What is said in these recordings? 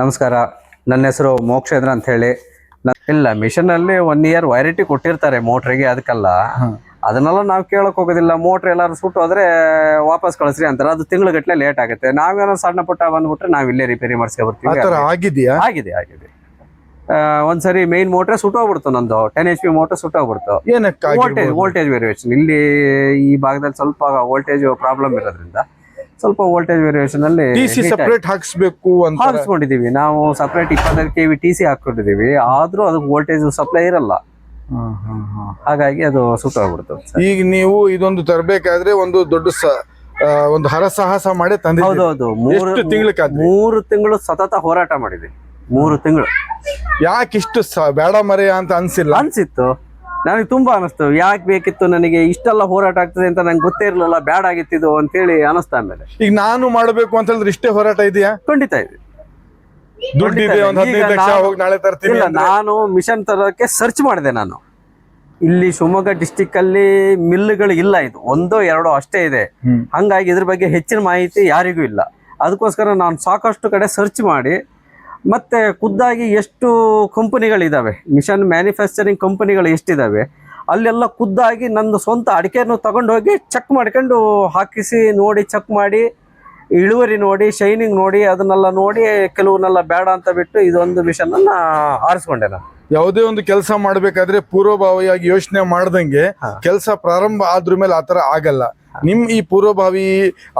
ನಮಸ್ಕಾರ. ನನ್ನ ಹೆಸರು ಮೋಕ್ಷೇಂದ್ರ ಅಂತ ಹೇಳಿ ಇಲ್ಲ ಮಿಷನ್ ಅಲ್ಲಿ ಒನ್ ಇಯರ್ ವ್ಯಾರಂಟಿ ಕೊಟ್ಟಿರ್ತಾರೆ ಮೋಟ್ರಿಗೆ ಅದಕ್ಕೆಲ್ಲ ಅದನ್ನೆಲ್ಲ ನಾವು ಕೇಳಕ್ ಹೋಗೋದಿಲ್ಲ. ಮೋಟ್ರ್ ಎಲ್ಲಾರು ಸುಟ್ಟು ಹೋದ್ರೆ ವಾಪಸ್ ಕಳಿಸ್ರಿ ಅಂತಾರೆ. ಅದು ತಿಂಗಳಗಟ್ಲೆ ಲೇಟ್ ಆಗುತ್ತೆ. ನಾವೇನೋ ಸಣ್ಣ ಪುಟ್ಟ ಬಂದ್ಬಿಟ್ರೆ ನಾವ್ ಇಲ್ಲೇ ರಿಪೇರಿ ಮಾಡಿಸ್ಕೊ ಬರ್ತೀವಿ ಆಗಿದೆಯಾ ಆಗಿದೆ? ಆಗಿದೆ ಒಂದ್ಸರಿ ಮೇನ್ ಮೋಟ್ರೆ ಸುಟ್ಟೋಗ್ಬಿಡ್ತು ನಂದು. ಟೆನ್ ಎಚ್ ಪಿ ಮೋಟ್ರ್ ಸುಟ್ಟೋಗ್ಬಿಡ್ತು ವೋಲ್ಟೇಜ್? ವೋಲ್ಟೇಜ್ ವೇರಿಯೇಷನ್ ಇಲ್ಲಿ ಈ ಭಾಗದಲ್ಲಿ ಸ್ವಲ್ಪ ವೋಲ್ಟೇಜ್ ಪ್ರಾಬ್ಲಮ್ ಇರೋದ್ರಿಂದ ಸ್ವಲ್ಪ ವೋಲ್ಟೇಜ್ ವೇರಿಯೇಷನ್ ಅಲ್ಲಿ ಟಿ ಸಿ heat ಆಗಿ- ಸಪರೇಟ್ ಹಾಕ್ಸ್ಬೇಕು ಅಂತ ಹಾಕಿಸ್ಕೊಂಡಿದೀವಿ ನಾವು ಸಪ್ರೇಟ್ ಇಪ್ಪತ್ತೈದು ಕೆ ವಿ ಟಿ ಸಿ ಹಾಕೊಂಡಿದೀವಿ ಆದ್ರೂ ಅದಕ್ಕೆ ವೋಲ್ಟೇಜ್ ಸಪ್ಲೈ ಇರಲ್ಲ. ಹಾಗಾಗಿ ಅದು ಸುಟ್ಟೋಗ್ಬಿಡ್ತು ಈಗ ನೀವು ಇದೊಂದು ತರಬೇಕಾದ್ರೆ ಒಂದು ದೊಡ್ಡ ಒಂದು ಹರಸಾಹಸ ಮಾಡಿ ತಂದಿದ್ದೀವಿ ಹೌದೌದು. ಮೂರು ತಿಂಗಳಕ್ಕಾದ್ರಿ ಮೂರು ತಿಂಗಳು ಸತತ ಹೋರಾಟ ಮಾಡಿದೆ ಮೂರು ತಿಂಗಳು. ಯಾಕಿಷ್ಟು ಬೇಡ ಮರೆಯ ಅಂತ ಅನ್ಸಿಲ್ಲ? ಅನ್ಸಿತ್ತು. ನನಗೆ ತುಂಬಾ ಅನಿಸ್ತು. ಯಾಕೆ ಬೇಕಿತ್ತು ನನಗೆ ಇಷ್ಟೆಲ್ಲ ಹೋರಾಟ ಆಗ್ತದೆ ಅಂತ ನಂಗೆ ಗೊತ್ತೇ ಇರಲಿಲ್ಲ. ಬ್ಯಾಡ್ ಅಂತ ಅಂತೇಳಿ ಅನಿಸ್ತಾ ಆಮೇಲೆ ಈಗ ನಾನು ಮಾಡಬೇಕು ಅಂತ ಹೇಳಿದ್ರೆ ಇಷ್ಟೇ ಹೋರಾಟ ಇದೆಯಾ? ಖಂಡಿತ ಇದೆ. ದುಡ್ಡು ಇದೆ. ಒಂದ್ ಈಗ ಹದಿನೈದು ಲಕ್ಷ ನಾನು- ಹೋಗಿ ನಾಳೆ ತರ್ತೀನಿ ಇಲ್ಲ ನಾನು ಮಿಷನ್ ತರೋಕೆ ಸರ್ಚ್ ಮಾಡಿದೆ ನಾನು. ಇಲ್ಲಿ ಶಿವಮೊಗ್ಗ ಡಿಸ್ಟಿಕ್ ಅಲ್ಲಿ ಮಿಲ್ಗಳು ಇಲ್ಲ ಇದು. ಒಂದೋ ಎರಡೋ ಅಷ್ಟೇ ಇದೆ. ಹಂಗಾಗಿ ಇದ್ರ ಬಗ್ಗೆ ಹೆಚ್ಚಿನ ಮಾಹಿತಿ ಯಾರಿಗೂ ಇಲ್ಲ. ಅದಕ್ಕೋಸ್ಕರ ನಾನು ಸಾಕಷ್ಟು ಕಡೆ ಸರ್ಚ್ ಮಾಡಿ ಮತ್ತೆ ಖುದ್ದಾಗಿ ಎಷ್ಟು ಕಂಪನಿಗಳಿದ್ದಾವೆ ಮಿಷನ್ ಮ್ಯಾನುಫ್ಯಾಕ್ಚರಿಂಗ್ ಕಂಪನಿಗಳು ಎಷ್ಟಿದ್ದಾವೆ ಅಲ್ಲೆಲ್ಲ ಖುದ್ದಾಗಿ ನಂದು ಸ್ವಂತ ಅಡಿಕೆಯನ್ನು ತಗೊಂಡೋಗಿ ಚೆಕ್ ಮಾಡ್ಕೊಂಡು ಹಾಕಿಸಿ ನೋಡಿ ಚೆಕ್ ಮಾಡಿ ಇಳುವರಿ ನೋಡಿ ಶೈನಿಂಗ್ ನೋಡಿ ಅದನ್ನೆಲ್ಲ ನೋಡಿ ಕೆಲವನ್ನೆಲ್ಲ ಬೇಡ ಅಂತ ಬಿಟ್ಟು ಇದೊಂದು ಮಿಷನ್ ಅನ್ನ ಆರಿಸ್ಕೊಂಡೆ ನಾನು. ಯಾವುದೇ ಒಂದು ಕೆಲಸ ಮಾಡಬೇಕಾದ್ರೆ ಪೂರ್ವಭಾವಿಯಾಗಿ ಯೋಚನೆ ಮಾಡ್ದಂಗೆ ಕೆಲಸ ಪ್ರಾರಂಭ ಆದ್ರ ಮೇಲೆ ಆತರ ಆಗಲ್ಲ. ನಿಮ್ ಈ ಪೂರ್ವಭಾವಿ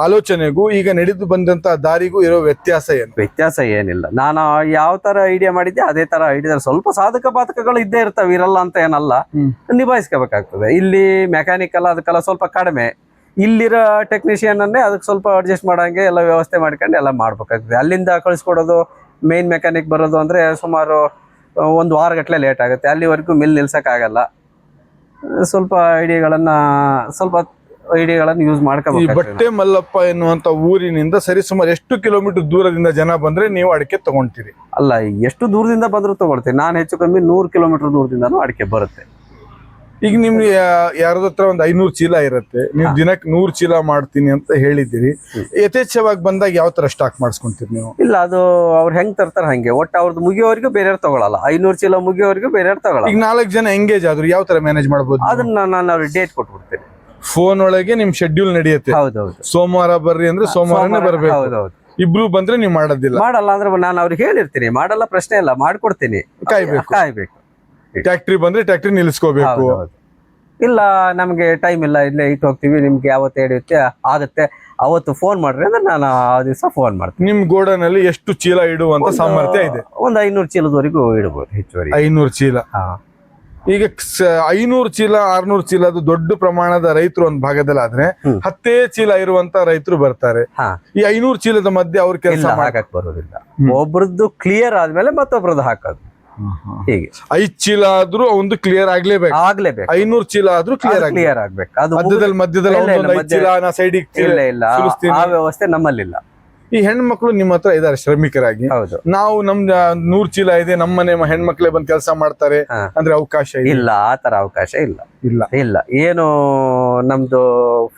ಆಲೋಚನೆಗೂ ಈಗ ನಡೆದು ಬಂದಂತ ದಾರಿಗೂ ಇರೋ ವ್ಯತ್ಯಾಸ ಏನು? ವ್ಯತ್ಯಾಸ ಏನಿಲ್ಲ. ನಾನು ಯಾವ ತರ ಐಡಿಯಾ ಮಾಡಿದ್ದೆ ಅದೇ ತರ ಐಡಿಯಾ ಸ್ವಲ್ಪ ಸಾಧಕ ಬಾಧಕಗಳು ಇದ್ದೇ ಇರ್ತವೆ ಇರಲ್ಲ ಅಂತ ಏನಲ್ಲ. ನಿಭಾಯಿಸ್ಕೋಬೇಕಾಗ್ತದೆ. ಇಲ್ಲಿ ಮೆಕ್ಯಾನಿಕಲ್ ಅದಕ್ಕೆಲ್ಲ ಸ್ವಲ್ಪ ಕಡಿಮೆ. ಇಲ್ಲಿರೋ ಟೆಕ್ನಿಷಿಯನ್ ಅನ್ನೇ ಅದಕ್ಕೆ ಸ್ವಲ್ಪ ಅಡ್ಜಸ್ಟ್ ಮಾಡಂಗೆ ಎಲ್ಲ ವ್ಯವಸ್ಥೆ ಮಾಡ್ಕೊಂಡು ಎಲ್ಲ ಮಾಡ್ಬೇಕಾಗ್ತದೆ. ಅಲ್ಲಿಂದ ಕಳಿಸ್ಕೊಡೋದು ಮೇನ್ ಮೆಕ್ಯಾನಿಕ್ ಬರೋದು ಅಂದ್ರೆ ಸುಮಾರು ಒಂದು ವಾರಗಟ್ಟಲೆ ಲೇಟ್ ಆಗುತ್ತೆ. ಅಲ್ಲಿವರೆಗೂ ಮಿಲ್ ನಿಲ್ಸಕ್ಕಾಗಲ್ಲ. ಸ್ವಲ್ಪ ಐಡಿಯಾಗಳನ್ನ ಸ್ವಲ್ಪ ಐಡಿಯಾಗಳನ್ನ ಯೂಸ್ ಈ ಮಾಡ್ಕೋಬೇಕು ಬಟ್ಟೆ ಮಲ್ಲಪ್ಪ ಎನ್ನುವಂತ ಊರಿನಿಂದ ಸರಿಸುಮಾರು ಎಷ್ಟು ಕಿಲೋಮೀಟರ್ ದೂರದಿಂದ ಜನ ಬಂದ್ರೆ ನೀವು ಅಡಿಕೆ ತಗೊಂತೀರಿ? ಅಲ್ಲ ಎಷ್ಟು ದೂರದಿಂದ ಬಂದರೂ ತಗೊಳ್ತೀನಿ. ನಾನು ಹೆಚ್ಚು ಕಮ್ಮಿ ನೂರು ಕಿಲೋಮೀಟರ್ ದೂರದಿಂದನೂ ಅಡಿಕೆ ಬರುತ್ತೆ. ಈಗ ನಿಮ್ಗೆ ಯಾರದ ಹತ್ರ ಒಂದು ಐನೂರು ಚೀಲ ಇರುತ್ತೆ. ನೀವು ದಿನಕ್ಕೆ ನೂರು ಚೀಲ ಮಾಡ್ತೀನಿ ಅಂತ ಹೇಳಿದ್ದೀರಿ. ಯಥೇಚ್ಛವಾಗಿ ಬಂದಾಗ ಯಾವ ತರ ಸ್ಟಾಕ್ ಮಾಡಿಸ್ಕೊಂತೀರಿ ನೀವು? ಇಲ್ಲ ಅದು ಅವ್ರು ಹೆಂಗ್ ತರ್ತಾರೆ ಹಂಗೆ. ಒಟ್ಟು ಅವ್ರದ್ದು ಮುಗಿಯೋವರೆಗೂ ಬೇರೆಯವ್ರು ತಗೊಳಲ್ಲ. ಐನೂರು ಚೀಲ ಮುಗಿಯೋವರೆಗೂ ಬೇರೆಯವ್ರು ತಗೊಳ್ಳಲ್ಲ ಈಗ ನಾಲ್ಕು ಜನ ಎಂಗೇಜ್ ಆದ್ರು ಯಾವ ತರ ಮ್ಯಾನೇಜ್ ಮಾಡ್ಬೋದು ಅದನ್ನ ನಾನು ಅವ್ರಿಗೆ ಡೇಟ್ ಕೊಟ್ಬಿಡ್ತೀನಿ. ಫೋನ್ ಒಳಗೆ ನಿಮ್ ಶೆಡ್ಯೂಲ್ ನಡೆಯುತ್ತೆ. ಹೌದೌದು. ಸೋಮವಾರ ಬರ್ರಿ ಅಂದ್ರೆ ಸೋಮವಾರನೇ ಬರ್ಬೇಕು. ಹೌದೌದು. ಇಬ್ರು ಬಂದ್ರೆ ನೀವು ಮಾಡೋದಿಲ್ಲ. ಮಾಡಲ್ಲ ಅಂದ್ರೆ ನಾನು ಅವ್ರಿಗೆ ಹೇಳಿರ್ತೀನಿ ಮಾಡಲ್ಲ ಪ್ರಶ್ನೆ ಇಲ್ಲ ಮಾಡ್ಕೊಡ್ತೀನಿ. ಕಾಯ್ಬೇಕು. ಕಾಯ್ಬೇಕು. ಟ್ಯಾಕ್ಟ್ರಿ ಬಂದ್ರೆ ಟ್ಯಾಕ್ಟ್ರಿ ನಿಲ್ಲಿಸ್ಕೋಬೇಕು. ಹೌದೌದು. ಇಲ್ಲ ನಮ್ಗೆ ಟೈಮ್ ಇಲ್ಲ ಇಲ್ಲೇ ಇಟ್ಟು ಹೋಗ್ತೀವಿ ನಿಮ್ಗೆ ಯಾವತ್ತು ಹಿಡಿಯುತ್ತೆ ಆಗುತ್ತೆ. ಅವತ್ತು ಫೋನ್ ಮಾಡ್ರಿ ಅಂದ್ರೆ ನಾನು ಆ ದಿವಸ ಫೋನ್ ಮಾಡ್ತೀನಿ. ನಿಮ್ ಗೋಡನಲ್ಲಿ ಎಷ್ಟು ಚೀಲ ಇಡುವಂತ ಸಾಮರ್ಥ್ಯ ಇದೆ? ಒಂದು ಐನೂರು ಚೀಲದವರೆಗೂ ಇಡಬಹುದು ಹೆಚ್ಚುವರಿ. ಐನೂರು ಚೀಲ. ಈಗ ಐನೂರು ಚೀಲ ಆರ್ನೂರು ಚೀಲ ಅದು ದೊಡ್ಡ ಪ್ರಮಾಣದ ರೈತರು ಒಂದ್ ಭಾಗದಲ್ಲಿ ಆದ್ರೆ ಹತ್ತೇ ಚೀಲ ಇರುವಂತ ರೈತರು ಬರ್ತಾರೆ. ಈ ಐನೂರು ಚೀಲದ ಮಧ್ಯೆ ಅವ್ರ ಕೆಲಸ ಮಾಡಕ್ ಹಾಕಕ್ ಬರೋದಿಲ್ಲ. ಒಬ್ರದ್ದು ಕ್ಲಿಯರ್ ಆದ್ಮೇಲೆ ಮತ್ತೊಬ್ರದ್ದು ಹಾಕೋದು. ಹೀಗೆ. ಐದ್ ಚೀಲ ಆದ್ರೂ ಒಂದು ಕ್ಲಿಯರ್ ಆಗ್ಲೇಬೇಕು. ಆಗ್ಲೇಬೇಕು. ಐನೂರು ಚೀಲ ಆದ್ರೂ ಕ್ಲಿಯರ್ ಕ್ಲಿಯರ್ ಆಗ್ಬೇಕು. ಅದು ಮಧ್ಯದಲ್ಲಿ ಮಧ್ಯದಲ್ಲಿ ಚೀಲ ಸೈಡಿಗೆ ಇಲ್ಲ ಇಲ್ಲ. ಆ ವ್ಯವಸ್ಥೆ ನಮ್ಮಲ್ಲಿಲ್ಲ. ಈ ಹೆಣ್ಮಕ್ಳು ನಿಮ್ಮ ಹತ್ರ ಇದಾರೆ ಶ್ರಮಿಕರಾಗಿ. ಹೌದು. ನಾವು ನಮ್ ನೂರ್ ಚೀಲ ಇದೆ ನಮ್ಮ ಮನೆ ಹೆಣ್ಮಕ್ಳೇ ಬಂದ್ ಕೆಲಸ ಮಾಡ್ತಾರೆ ಅಂದ್ರೆ ಅವಕಾಶ ಇಲ್ಲ. ಆ ತರ ಅವಕಾಶ ಇಲ್ಲ. ಇಲ್ಲ. ಇಲ್ಲ. ಏನು ನಮ್ದು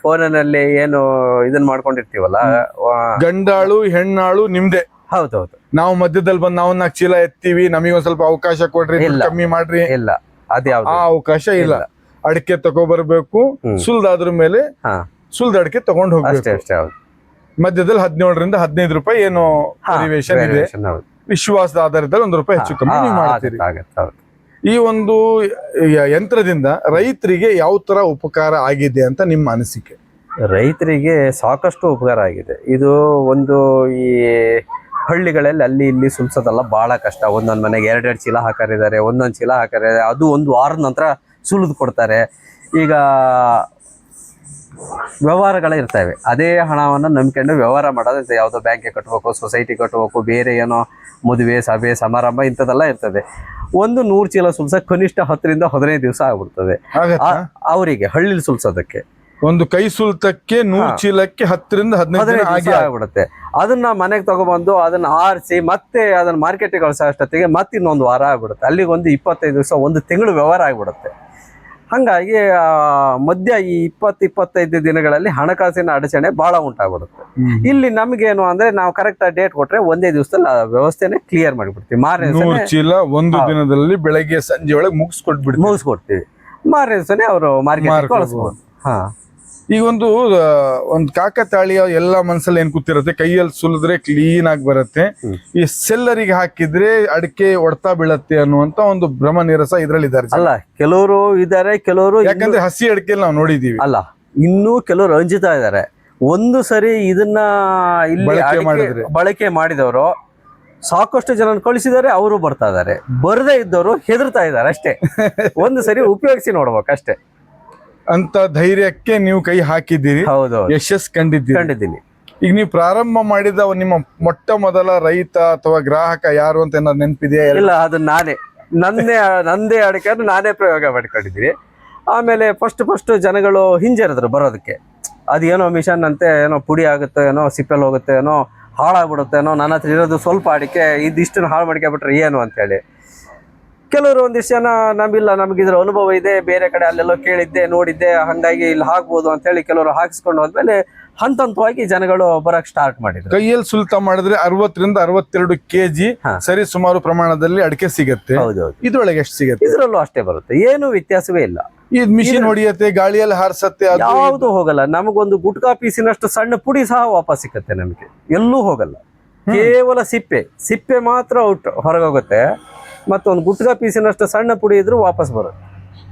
ಫೋನಿನಲ್ಲಿ ಏನು ಇದನ್ ಮಾಡ್ಕೊಂಡಿರ್ತೀವಲ್ಲ ಗಂಡಾಳು ಹೆಣ್ಣಾಳು ನಿಮ್ದೆ. ಹೌದೌದು. ನಾವು ಮಧ್ಯದಲ್ಲಿ ಬಂದ್ ನಾವು ನಾಲ್ಕು ಚೀಲ ಎತ್ತೀವಿ ನಮಗೊಂದ್ ಒಂದ್ ಸ್ವಲ್ಪ ಅವಕಾಶ ಕೊಡ್ರಿ ಕಮ್ಮಿ ಮಾಡ್ರಿ. ಇಲ್ಲ. ಅದೇ ಆ ಅವಕಾಶ ಇಲ್ಲ. ಅಡಿಕೆ ತಗೋಬರ್ಬೇಕು ಬರ್ಬೇಕು ಸುಲ್ದಾದ್ರ ಮೇಲೆ ಹಾ. ಸುಲ್ದ ಅಡಿಕೆ ತಗೊಂಡ್ ಅಷ್ಟೇ ಅಷ್ಟೇ ಹೌದು. ಮಧ್ಯದಲ್ಲಿ ಹದಿನೇಳರಿಂದ ಹದಿನೈದು ರೂಪಾಯಿ ಏನು ವೇರಿಯೇಷನ್ ಇದೆ. ವಿಶ್ವಾಸದ ಆಧಾರದಲ್ಲಿ ಒಂದು ರೂಪಾಯಿ ಹೆಚ್ಚು ಕಮ್ಮಿ ನೀವು ಮಾಡ್ತೀರಿ. ಈ ಒಂದು ಯಂತ್ರದಿಂದ ರೈತರಿಗೆ ಯಾವ ತರ ಉಪಕಾರ ಆಗಿದೆ ಅಂತ ನಿಮ್ಮ ಅನಿಸಿಕೆ? ರೈತರಿಗೆ ಸಾಕಷ್ಟು ಉಪಕಾರ ಆಗಿದೆ. ಇದು ಒಂದು ಈ ಹಳ್ಳಿಗಳಲ್ಲಿ ಅಲ್ಲಿ ಇಲ್ಲಿ ಸುಲ್ಸೋದೆಲ್ಲ ಬಹಳ ಕಷ್ಟ. ಒಂದೊಂದು ಮನೆಗೆ ಎರಡೆರಡು ಚೀಲ ಹಾಕರಿದ್ದಾರೆ ಒಂದೊಂದು ಚೀಲ ಹಾಕರಿದ್ದಾರೆ ಅದು ಒಂದು ವಾರದ ನಂತರ ಸುಲಿದು ಕೊಡ್ತಾರೆ. ಈಗ ವ್ಯವಹಾರಗಳೇ ಇರ್ತವೆ. ಅದೇ ಹಣವನ್ನು ನಂಬ್ಕೊಂಡು ವ್ಯವಹಾರ ಮಾಡೋದು ಯಾವುದೋ ಬ್ಯಾಂಕ್ಗೆ ಕಟ್ಟಬೇಕು ಸೊಸೈಟಿ ಕಟ್ಟಬೇಕು ಬೇರೆ ಏನೋ ಮದುವೆ ಸಭೆ ಸಮಾರಂಭ ಇಂಥದ್ದೆಲ್ಲ ಇರ್ತದೆ. ಒಂದು ನೂರು ಚೀಲ ಸುಲ್ಸ ಕನಿಷ್ಠ ಹತ್ತರಿಂದ ಹದಿನೈದು ದಿವಸ ಆಗ್ಬಿಡ್ತದೆ. ಅವರಿಗೆ ಹಳ್ಳಿಲಿ ಸುಲ್ಸೋದಕ್ಕೆ. ಒಂದು ಕೈ ಸುಲ್ತಕ್ಕೆ ನೂರು. ಚೀಲಕ್ಕೆ ಹತ್ತರಿಂದ ಹದಿನೈದು ದಿನ ಹದಿನೈದು ಆಗಿ ಆಗ್ಬಿಡುತ್ತೆ. ಅದನ್ನ ಮನೆಗೆ ತಗೊಬಂದು ಅದನ್ನ ಆರಿಸಿ ಮತ್ತೆ ಅದನ್ನ ಮಾರ್ಕೆಟ್ಗೆ ಕಳ್ಸೋ ಅಷ್ಟೊತ್ತಿಗೆ ಮತ್ತೆ ಇನ್ನೊಂದು ವಾರ ಆಗ್ಬಿಡುತ್ತೆ. ಅಲ್ಲಿಗೆ ಒಂದು ಇಪ್ಪತ್ತೈದು ದಿವಸ ಒಂದು ತಿಂಗಳು ವ್ಯವಹಾರ ಆಗ್ಬಿಡುತ್ತೆ. ಹಂಗಾಗಿ ಆ, ಮಧ್ಯ ಈ ಇಪ್ಪತ್ತು ಇಪ್ಪತ್ತೈದು ದಿನಗಳಲ್ಲಿ ಹಣಕಾಸಿನ ಅಡಚಣೆ ಬಹಳ ಉಂಟಾಗ್ಬಿಡುತ್ತೆ ಇಲ್ಲಿ ನಮ್ಗೇನು ಅಂದ್ರೆ ನಾವು ಕರೆಕ್ಟ್ ಡೇಟ್ ಕೊಟ್ರೆ ಒಂದೇ ದಿವಸದಲ್ಲಿ ವ್ಯವಸ್ಥೆನೆ ಕ್ಲಿಯರ್ ಮಾಡಿಬಿಡ್ತೀವಿ. ಮಾರನೇ ಚೀಲ ಒಂದು ದಿನದಲ್ಲಿ ಬೆಳಗ್ಗೆ ಸಂಜೆ ಒಳಗೆ ಮುಗಿಸ್ಕೊಟ್ಬಿಡ್ತೀವಿ. ಮುಗಿಸ್ಕೊಡ್ತೀವಿ. ಮಾರನೇ ಅವರು ಮಾರ್ಕೆಟ್ ಕಳಿಸ್ಬೋದು. ಹಾ. ಈಗ ಒಂದು ಒಂದು ಕಾಕತಾಳಿಯ ಎಲ್ಲ ಮನ್ಸಲ್ಲಿ ಏನ್ ಕೂತಿರುತ್ತೆ ಕೈಯಲ್ಲಿ ಸುಲಿದ್ರೆ ಕ್ಲೀನ್ ಆಗಿ ಬರುತ್ತೆ. ಈ ಸೆಲ್ಲರಿಗೆ ಹಾಕಿದ್ರೆ ಅಡಿಕೆ ಒಡ್ತಾ ಬೀಳತ್ತೆ ಅನ್ನುವಂತ ಒಂದು ಭ್ರಮ ನಿರಸ ಇದ್ರಲ್ಲಿ ಇದ್ದಾರೆ ಅಲ್ಲ ಕೆಲವರು ಇದ್ದಾರೆ ಕೆಲವರು ಯಾಕಂದ್ರೆ ಹಸಿ ಅಡಿಕೆ ನಾವು ನೋಡಿದೀವಿ. ಅಲ್ಲ ಇನ್ನೂ ಕೆಲವರು ರಂಜಿತಾ ಇದ್ದಾರೆ. ಒಂದು ಸರಿ ಇದನ್ನ ಇಲ್ಲಿ. ಬಳಕೆ ಮಾಡಿದವರು ಸಾಕಷ್ಟು ಜನ ಕಳಿಸಿದ್ದಾರೆ ಅವರು ಬರ್ತಾ ಇದ್ದಾರೆ. ಬರದೇ ಇದ್ದವರು ಹೆದರ್ತಾ ಇದ್ದಾರೆ ಅಷ್ಟೇ. ಒಂದು ಸರಿ ಉಪಯೋಗಿಸಿ ನೋಡ್ಬೇಕು ಅಷ್ಟೇ. ಅಂತ ಧೈರ್ಯಕ್ಕೆ ನೀವು ಕೈ ಹಾಕಿದ್ದೀರಿ. ಹೌದು ಯಶಸ್ ಕಂಡಿದ್ದೀರಿ. ಕಂಡಿದ್ದೀನಿ. ಈಗ ನೀವು ಪ್ರಾರಂಭ ಮಾಡಿದ ನಿಮ್ಮ ಮೊಟ್ಟ ಮೊದಲ ರೈತ ಅಥವಾ ಗ್ರಾಹಕ ಯಾರು ಅಂತ ಏನಾದ್ರು ನೆನಪಿದೆಯಾ? ಇಲ್ಲ ಅದು ನಾನೇ. ನಂದೇ ಅಡಿಕೆ ನಾನೇ ಪ್ರಯೋಗ ಮಾಡ್ಕೊಂಡಿದ್ದೀನಿ. ಆಮೇಲೆ ಫಸ್ಟ್ ಫಸ್ಟ್ ಜನಗಳು ಹಿಂಜರಿದ್ರು ಬರೋದಕ್ಕೆ. ಅದೇನೋ ಮಿಷನ್ ಅಂತೆ ಏನೋ ಪುಡಿ ಆಗುತ್ತೆ ಏನೋ ಸಿಪ್ಪೆಲ್ ಹೋಗುತ್ತೆ ಏನೋ ಹಾಳಾಗ್ಬಿಡುತ್ತೆ ಏನೋ ನನ್ನ ಹತ್ರ ಇರೋದು ಸ್ವಲ್ಪ ಅಡಿಕೆ ಇದಿಷ್ಟನ್ನು ಹಾಳು ಮಾಡ್ಕೊಬಿಟ್ರೆ ಏನು ಅಂತೇಳಿ ಕೆಲವರು ಒಂದಿಷ್ಟು ಜನ ನಮ್ಗೆ ಇದ್ರ ಅನುಭವ ಇದೆ ಬೇರೆ ಕಡೆ ಅಲ್ಲೆಲ್ಲೋ ಕೇಳಿದ್ದೆ ನೋಡಿದ್ದೆ ಹಂಗಾಗಿ ಇಲ್ಲಿ ಹಾಕ್ಬೋದು ಅಂತೇಳಿ ಕೆಲವರು ಹಾಕಿಸ್ಕೊಂಡು ಹೋದ್ಮೇಲೆ ಹಂತ ಹಂತವಾಗಿ ಜನಗಳು ಬರಕ್ ಸ್ಟಾರ್ಟ್ ಮಾಡಿದ್ರು. ಕೈಯಲ್ಲಿ ಸುಲ್ತ ಮಾಡಿದ್ರೆ ಅರವತ್ತರಿಂದ ಅರವತ್ತೆರಡು ಕೆಜಿ. ಸರಿ ಸುಮಾರು ಪ್ರಮಾಣದಲ್ಲಿ ಅಡಿಕೆ ಸಿಗುತ್ತೆ. ಇದ್ರೊಳಗೆ ಎಷ್ಟು ಸಿಗುತ್ತೆ? ಇದರಲ್ಲೂ ಅಷ್ಟೇ ಬರುತ್ತೆ. ಏನು ವ್ಯತ್ಯಾಸವೇ ಇಲ್ಲ. ಈ ಮಿಷಿನ್ ಹೊಡಿಯತ್ತೆ ಗಾಳಿಯಲ್ಲಿ ಹಾರಿಸತ್ತೆ ಯಾವುದು ಹೋಗಲ್ಲ. ನಮಗೊಂದು ಗುಟ್ಕಾ ಪೀಸಿನಷ್ಟು ಸಣ್ಣ ಪುಡಿ ಸಹ ವಾಪಸ್ ಸಿಕ್ಕತ್ತೆ ನಮಗೆ. ಎಲ್ಲೂ ಹೋಗಲ್ಲ. ಕೇವಲ ಸಿಪ್ಪೆ. ಸಿಪ್ಪೆ ಮಾತ್ರ ಔಟ್ ಹೊರಗೋಗುತ್ತೆ. ಮತ್ತೊಂದು ಗುಟ್ಕಾ ಪೀಸಿನಷ್ಟು ಸಣ್ಣ ಪುಡಿ ಇದ್ರೂ ವಾಪಸ್ ಬರುತ್ತೆ.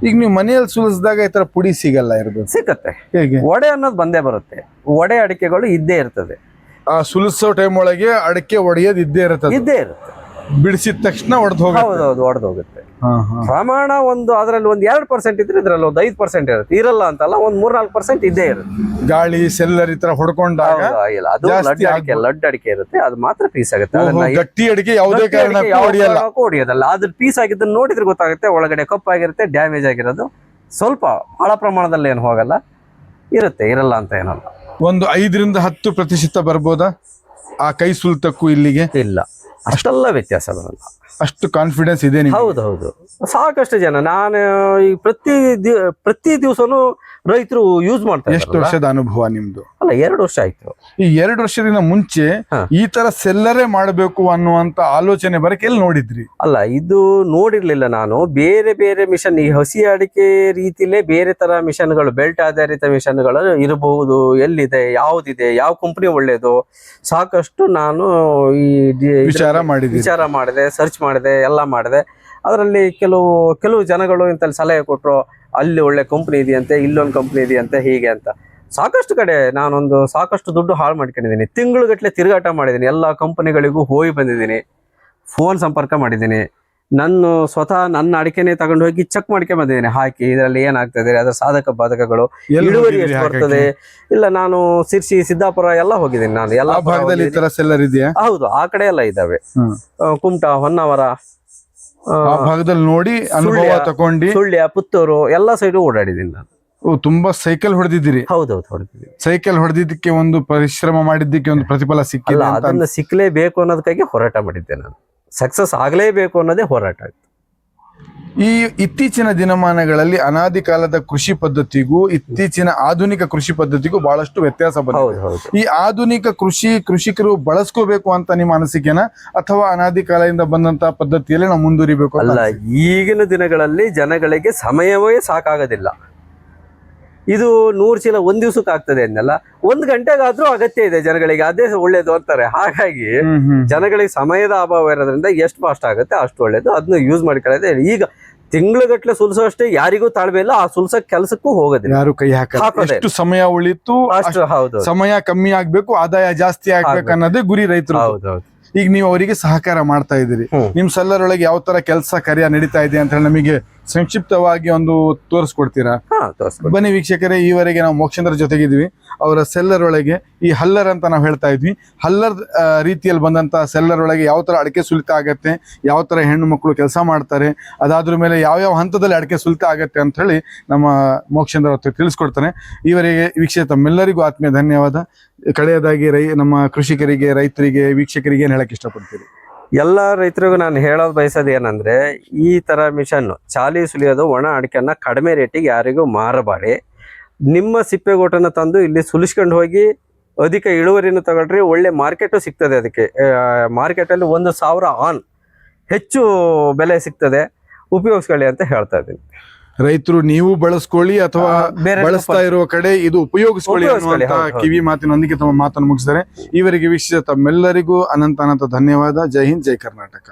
ಈಗ ನೀವು ಮನೆಯಲ್ಲಿ ಸುಲಿಸಿದಾಗ ಈ ತರ ಪುಡಿ ಸಿಗಲ್ಲ ಇರ್ಬೋದು. ಸಿಕ್ಕತ್ತೆ ಹೇಗೆ? ಒಡೆ ಅನ್ನೋದು ಬಂದೇ ಬರುತ್ತೆ. ಒಡೆ ಅಡಿಕೆಗಳು ಇದ್ದೇ ಇರ್ತದೆ. ಆ ಸುಲಿಸೋ ಟೈಮ್ ಒಳಗೆ ಅಡಿಕೆ ಒಡೆಯೋದು ಇದ್ದೇ ಇರುತ್ತೆ ಇದ್ದೇ ಇರುತ್ತೆ. ಬಿಡಿಸಿದ ತಕ್ಷಣ ಒಡೆದು ಹೋಗುತ್ತೆ. ಹೌದೌದು ಒಡೆದು ಹೋಗುತ್ತೆ. ಪ್ರಮಾಣ ಒಂದು ಅದರಲ್ಲಿ ಒಂದು ಎರಡು ಪರ್ಸೆಂಟ್ ಇದ್ರೆ ಇದ್ರಲ್ಲಿ ಒಂದು ಐದು ಪರ್ಸೆಂಟ್ ಇರುತ್ತೆ. ಇರಲ್ಲ ಅಂತಲ್ಲ ಒಂದು ಮೂರ್ನಾಲ್ಕು ಪರ್ಸೆಂಟ್ ಇದ್ದೇ ಇರುತ್ತೆ. ಗಾಳಿ ಸೆಲ್ಲರ್ ಈ ತರ ಹೊಡ್ಕೊಂಡಾಗ ಇಲ್ಲ ಅದು ಅಡಿಕೆ ಲಡ್ಡು ಅಡಿಕೆ ಇರುತ್ತೆ ಅದು ಮಾತ್ರ ಪೀಸ್ ಆಗುತ್ತೆ. ಅದನ್ನ ಗಟ್ಟಿ ಅಡಿಕೆ ಯಾವುದೇ ಕಾರಣ ಹೊಡೆಯೋದಲ್ಲ. ಅದ್ರ ಪೀಸ್ ಆಗಿದ್ದನ್ನ ನೋಡಿದ್ರೆ ಗೊತ್ತಾಗುತ್ತೆ ಒಳಗಡೆ ಕಪ್ಪಾಗಿರುತ್ತೆ ಡ್ಯಾಮೇಜ್ ಆಗಿರೋದು. ಸ್ವಲ್ಪ ಬಹಳ ಪ್ರಮಾಣದಲ್ಲಿ ಏನು ಹೋಗಲ್ಲ. ಇರುತ್ತೆ ಇರಲ್ಲ ಅಂತ ಏನಲ್ಲ. ಒಂದು ಐದರಿಂದ ಹತ್ತು ಪ್ರತಿಶತ ಬರ್ಬೋದಾ? ಆ ಕೈ ಸುಲ್ತಕ್ಕೂ ಇಲ್ಲಿಗೆ? ಇಲ್ಲ. ಅಷ್ಟೆಲ್ಲ ವ್ಯತ್ಯಾಸ ಬರಲ್ಲ. ಅಷ್ಟು ಕಾನ್ಫಿಡೆನ್ಸ್ ಇದೆ ಹೌದು ಹೌದು. ಸಾಕಷ್ಟು ಜನ. ನಾನು ಈ ಪ್ರತಿ ದಿ- ಪ್ರತಿ ದಿವಸನೂ ರೈತರು ಯೂಸ್ ಮಾಡ್ತಾ ಎಷ್ಟು ವರ್ಷದ ಅನುಭವ ನಿಮ್ದು? ಅಲ್ಲ ಎರಡು ವರ್ಷ ಆಯ್ತು. ಈ ಎರಡು ವರ್ಷದಿಂದ ಮುಂಚೆ ಈ ತರ ಸೆಲ್ಲರೇ ಮಾಡಬೇಕು ಅನ್ನುವಂತ ಆಲೋಚನೆ ಬರಕ್ಕೆ ಎಲ್ಲಿ ನೋಡಿದ್ರಿ? ಅಲ್ಲ ಇದು ನೋಡಿರ್ಲಿಲ್ಲ ನಾನು. ಬೇರೆ ಬೇರೆ ಮಿಷನ್ ಈ ಹಸಿ ಅಡಿಕೆ ರೀತಿಲೇ ಬೇರೆ ತರ ಮಿಷನ್ಗಳು ಬೆಲ್ಟ್ ಆಧಾರಿತ ಮಿಷನ್ಗಳು ಇರಬಹುದು. ಎಲ್ಲಿದೆ ಯಾವ್ದಿದೆ ಯಾವ ಕಂಪನಿ ಒಳ್ಳೇದು? ಸಾಕಷ್ಟು ನಾನು ಈ ವಿಚಾರ ಮಾಡಿದೆ ವಿಚಾರ ಮಾಡಿದೆ ಸರ್ಚ್ ಮಾಡಿದೆ ಎಲ್ಲ ಮಾಡಿದೆ. ಅದರಲ್ಲಿ ಕೆಲವು ಕೆಲವು ಜನಗಳು ಇಂತಲ್ಲಿ ಸಲಹೆ ಕೊಟ್ಟರು ಅಲ್ಲಿ ಒಳ್ಳೆ ಕಂಪ್ನಿ ಇದೆಯಂತೆ ಇಲ್ಲೊಂದು ಕಂಪ್ನಿ ಇದೆಯಂತೆ ಹೀಗೆ ಅಂತ. ಸಾಕಷ್ಟು ಕಡೆ ನಾನೊಂದು ಸಾಕಷ್ಟು ದುಡ್ಡು ಹಾಳು ಮಾಡ್ಕೊಂಡಿದ್ದೀನಿ. ತಿಂಗಳುಗಟ್ಟಲೆ ತಿರುಗಾಟ ಮಾಡಿದ್ದೀನಿ. ಎಲ್ಲ ಕಂಪನಿಗಳಿಗೂ ಹೋಗಿ ಬಂದಿದ್ದೀನಿ. ಫೋನ್ ಸಂಪರ್ಕ ಮಾಡಿದ್ದೀನಿ. ನಾನು ಸ್ವತಃ ನನ್ನ ಅಡಿಕೆನೆ ತಗೊಂಡು ಹೋಗಿ ಚೆಕ್ ಮಾಡ್ಕೊಂಡ್ ಬಂದಿದ್ದೀನಿ. ಹಾಕಿ ಇದರಲ್ಲಿ ಏನಾಗ್ತದೆ ಅದರ ಸಾಧಕ ಬಾಧಕಗಳು ಇಳುವರಿ ಎಷ್ಟು ಬರ್ತದೆ? ಇಲ್ಲ ನಾನು ಸಿರ್ಸಿ ಸಿದ್ದಾಪುರ ಎಲ್ಲ ಹೋಗಿದ್ದೀನಿ ನಾನು. ಎಲ್ಲ ಭಾಗದಲ್ಲಿ ಹೌದು ಆ ಕಡೆ ಎಲ್ಲ ಆ, ಕುಮಟಾ ಹೊನ್ನಾವರ ಆ, ಭಾಗದಲ್ಲಿ ನೋಡಿ ಅನುಭವ. ತಗೊಂಡು. ಸುಳ್ಯ ಪುತ್ತೂರು ಎಲ್ಲ ಸೈಡು ಓಡಾಡಿದ್ದೀನಿ ನಾನು. ಓ ತುಂಬಾ ಸೈಕಲ್ ಹೊಡೆದಿದ್ದೀರಿ? ಹೌದೌದು ಹೊಡೆದಿದ್ದೀನಿ. ಸೈಕಲ್ ಹೊಡೆದಿದ್ದಕ್ಕೆ ಒಂದು ಪರಿಶ್ರಮ ಮಾಡಿದ್ದಕ್ಕೆ ಒಂದು ಪ್ರತಿಫಲ ಸಿಕ್ಕಿಲ್ಲ ಅದನ್ನ ಸಿಕ್ಕಲೇಬೇಕು ಅನ್ನೋದಕ್ಕಾಗಿ ಹೋರಾಟ ಮಾಡಿದ್ದೆ ನಾನು. ಸಕ್ಸಸ್ ಆಗಲೇಬೇಕು ಅನ್ನೋದೇ ಹೋರಾಟ ಆಯ್ತು. ಈ ಇತ್ತೀಚಿನ ದಿನಮಾನಗಳಲ್ಲಿ ಅನಾದಿ ಕಾಲದ ಕೃಷಿ ಪದ್ಧತಿಗೂ ಇತ್ತೀಚಿನ ಆಧುನಿಕ ಕೃಷಿ ಪದ್ಧತಿಗೂ ಬಹಳಷ್ಟು ವ್ಯತ್ಯಾಸ ಬಂದಿದೆ. ಈ ಆಧುನಿಕ ಕೃಷಿ ಕೃಷಿಕರು ಬಳಸ್ಕೋಬೇಕು ಅಂತ ನಿಮ್ಮ ಅನಿಸಿಕೆನ ಅಥವಾ ಅನಾದಿ ಕಾಲದಿಂದ ಬಂದಂತ ಪದ್ಧತಿಯಲ್ಲಿ ನಾವು ಮುಂದುವರಿಬೇಕು ಅಲ್ಲ ಈಗಿನ ದಿನಗಳಲ್ಲಿ ಜನಗಳಿಗೆ ಸಮಯವೇ ಸಾಕಾಗೋದಿಲ್ಲ. ಇದು ನೂರು ಚೀಲ ಒಂದ್ ದಿವ್ಸಕ್ಕೆ ಆಗ್ತದೆ ಅನ್ನಲ್ಲ. ಒಂದ್ ಗಂಟೆಗಾದ್ರೂ ಅಗತ್ಯ ಇದೆ ಜನಗಳಿಗೆ. ಅದೇ ಒಳ್ಳೇದು ಅಂತಾರೆ. ಹಾಗಾಗಿ ಜನಗಳಿಗೆ ಸಮಯದ ಅಭಾವ ಇರೋದ್ರಿಂದ ಎಷ್ಟು ಫಾಸ್ಟ್ ಆಗುತ್ತೆ ಅಷ್ಟು ಒಳ್ಳೇದು. ಅದನ್ನ ಯೂಸ್ ಮಾಡ್ಕೊಳ್ಳೋದೇ ಈಗ ತಿಂಗ್ಳಗಟ್ಲೆ ಸುಲ್ಸೋ ಅಷ್ಟೇ ಯಾರಿಗೂ ತಾಳ್ಮೆ ಇಲ್ಲ. ಆ ಸುಲ್ಸಕ್ ಕೆಲಸಕ್ಕೂ ಹೋಗೋದಿಲ್ಲ. ಯಾರು ಕೈ ಹಾಕಲ್ಲ. ಎಷ್ಟು ಸಮಯ ಉಳಿತು ಅಷ್ಟು ಹೌದು. ಸಮಯ ಕಮ್ಮಿ ಆಗ್ಬೇಕು ಆದಾಯ ಜಾಸ್ತಿ ಆಗ್ಬೇಕು. ಅನ್ನೋದೇ ಗುರಿ ರೈತರು. ಹೌದು ಹೌದು. ಈಗ ನೀವು ಅವರಿಗೆ ಸಹಕಾರ ಮಾಡ್ತಾ ಇದ್ದೀರಿ. ನಿಮ್ ಸಲ್ಲರೊಳಗೆ ಯಾವ ತರ ಕೆಲಸ ಕಾರ್ಯ ನಡೀತಾ ಇದೆ ಅಂತ ಹೇಳಿ ನಮಗೆ ಸಂಕ್ಷಿಪ್ತವಾಗಿ ಒಂದು ತೋರಿಸ್ಕೊಡ್ತೀರಾ? ಬನ್ನಿ ವೀಕ್ಷಕರೇ ಈವರೆಗೆ ನಾವು ಮೋಕ್ಷೇಂದ್ರ ಜೊತೆಗಿದ್ವಿ ಅವರ ಸೆಲ್ಲರ್ ಒಳಗೆ ಈ ಹಲ್ಲರ್ ಅಂತ ನಾವು ಹೇಳ್ತಾ ಇದ್ವಿ. ಹಲ್ಲರ್ ರೀತಿಯಲ್ಲಿ ಬಂದಂತ ಸೆಲ್ಲರ್ ಒಳಗೆ ಯಾವ ತರ ಅಡಿಕೆ ಸುಲಿತ ಆಗತ್ತೆ ಯಾವ ತರ ಹೆಣ್ಣು ಮಕ್ಕಳು ಕೆಲಸ ಮಾಡ್ತಾರೆ ಅದಾದ್ರ ಮೇಲೆ ಯಾವ ಯಾವ ಹಂತದಲ್ಲಿ ಅಡಿಕೆ ಸುಲಿತ ಆಗತ್ತೆ ಅಂತ ಹೇಳಿ ನಮ್ಮ ಮೋಕ್ಷೇಂದ್ರ ತಿಳಿಸ್ಕೊಡ್ತಾರೆ ತಿಳಿಸ್ಕೊಡ್ತಾನೆ. ಈವರೆಗೆ ವೀಕ್ಷಕ ತಮ್ಮೆಲ್ಲರಿಗೂ ಆತ್ಮೀಯ ಧನ್ಯವಾದ. ಕಡೆಯದಾಗಿ ರೈ, ನಮ್ಮ ಕೃಷಿಕರಿಗೆ, ರೈತರಿಗೆ, ವೀಕ್ಷಕರಿಗೆ ಏನು ಹೇಳಕ್ ಇಷ್ಟಪಡ್ತೀರಿ? ಎಲ್ಲ ರೈತರಿಗೂ ನಾನು ಹೇಳೋದು ಬಯಸೋದು ಏನಂದ್ರೆ, ಈ ತರ ಮಿಷನ್ ಚಾಲಿ ಸುಲಿಯೋದು ಒಣ ಅಡಿಕೆನ ಕಡಿಮೆ ರೇಟಿಗೆ ಯಾರಿಗೂ ಮಾರಬೇಡಿ. ನಿಮ್ಮ ಸಿಪ್ಪೆಗೋಟನ ತಂದು ಇಲ್ಲಿ ಸುಲಿಸ್ಕೊಂಡು ಹೋಗಿ ಅಧಿಕ ಇಳುವರಿನ ತಗೊಳ್ರಿ, ಒಳ್ಳೆ ಮಾರ್ಕೆಟು ಸಿಗ್ತದೆ ಅದಕ್ಕೆ. ಮಾರ್ಕೆಟಲ್ಲಿ ಒಂದು ಸಾವಿರ ಆನ್ ಹೆಚ್ಚು ಬೆಲೆ ಸಿಗ್ತದೆ, ಉಪಯೋಗಿಸ್ಕೊಳ್ಳಿ ಅಂತ ಹೇಳ್ತಾ ಇದ್ದೀನಿ. ರೈತರು ನೀವು ಬಳಸ್ಕೊಳ್ಳಿ ಅಥವಾ ಬಳಸ್ತಾ ಇರುವ ಕಡೆ ಇದು ಉಪಯೋಗಿಸ್ಕೊಳ್ಳಿ ಅನ್ನುವಂತ. ಕಿವಿ ಮಾತಿನೊಂದಿಗೆ ತಮ್ಮ ಮಾತನ್ನು ಮುಗಿಸಿದ್ದಾರೆ ಇವರಿಗೆ ವಿಶೇಷ ತಮ್ಮೆಲ್ಲರಿಗೂ ಅನಂತ ಅನಂತ ಧನ್ಯವಾದ. ಜೈ ಹಿಂದ್ ಜೈ ಕರ್ನಾಟಕ.